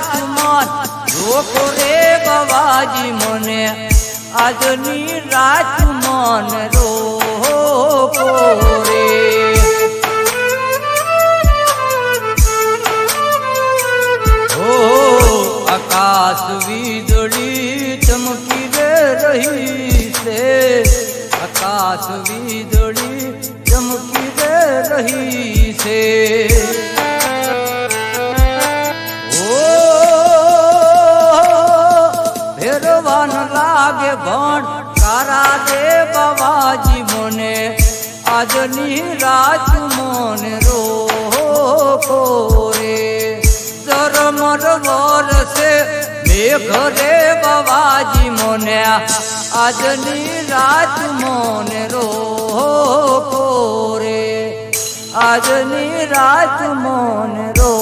મન રોકો રે બવાજી મને. આજની મન રોકો રે. હો, આકાશ વીજળી ચમકી રે રહી છે. આકાશ વીજળી ચમકી રે રહી છે. મને આજની રાત મને રોકો રે ધર્મર વરસે મેઘ રે બાબાજી મને આજની રાત મને રોકો રે આજની રાત મને રો